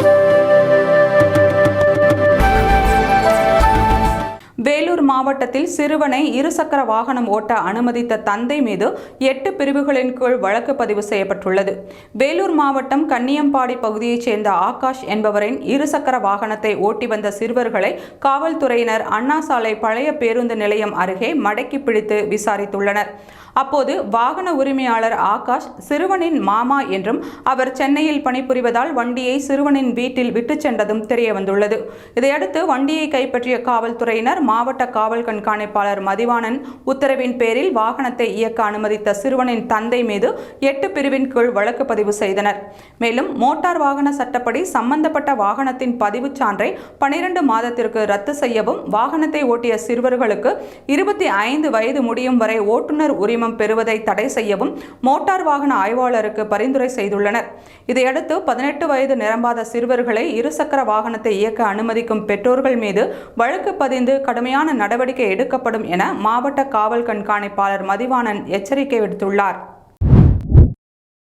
Thank you. Vellore மாவட்டத்தில் சிறுவனை இருசக்கர வாகனம் ஓட்ட அனுமதித்த தந்தை மீது எட்டு பிரிவுகளின் கீழ் வழக்கு பதிவு செய்யப்பட்டுள்ளது. வேலூர் மாவட்டம் கன்னியம்பாடி பகுதியைச் சேர்ந்த ஆகாஷ் என்பவரின் இருசக்கர வாகனத்தை ஓட்டி வந்த சிறுவர்களை காவல்துறையினர் அண்ணா சாலை பழைய பேருந்து நிலையம் அருகே மடக்கி பிடித்து விசாரித்துள்ளனர். அப்போது வாகன உரிமையாளர் ஆகாஷ் சிறுவனின் மாமா என்றும் அவர் சென்னையில் பணிபுரிவதால் வண்டியை சிறுவனின் வீட்டில் விட்டுச் சென்றதும் தெரியவந்துள்ளது. இதையடுத்து வண்டியை கைப்பற்றிய காவல்துறையினர் மாவட்ட காவல் கண்காணிப்பாளர் மதிவாணன் உத்தரவின் பேரில் வாகனத்தை இயக்க அனுமதித்த சிறுவனின் தந்தை மீது எட்டு பிரிவின் கீழ் வழக்கு பதிவு செய்தனர். மேலும் மோட்டார் வாகன சட்டப்படி சம்பந்தப்பட்ட வாகனத்தின் பதிவுச் சான்றை பனிரெண்டு மாதத்திற்கு ரத்து செய்யவும் வாகனத்தை ஓட்டிய சிறுவர்களுக்கு இருபத்தி ஐந்து வயது முடியும் வரை ஓட்டுநர் உரிமம் பெறுவதை தடை செய்யவும் மோட்டார் வாகன ஆய்வாளருக்கு பரிந்துரை செய்துள்ளனர். இதையடுத்து பதினெட்டு வயது நிரம்பாத சிறுவர்களை இருசக்கர வாகனத்தை இயக்க அனுமதிக்கும் பெற்றோர்கள் மீது வழக்கு பதிந்து கடுமையான நடவடிக்கை எடுக்கப்படும் என மாவட்ட காவல் கண்காணிப்பாளர் மதிவாணன் எச்சரிக்கை விடுத்துள்ளார்.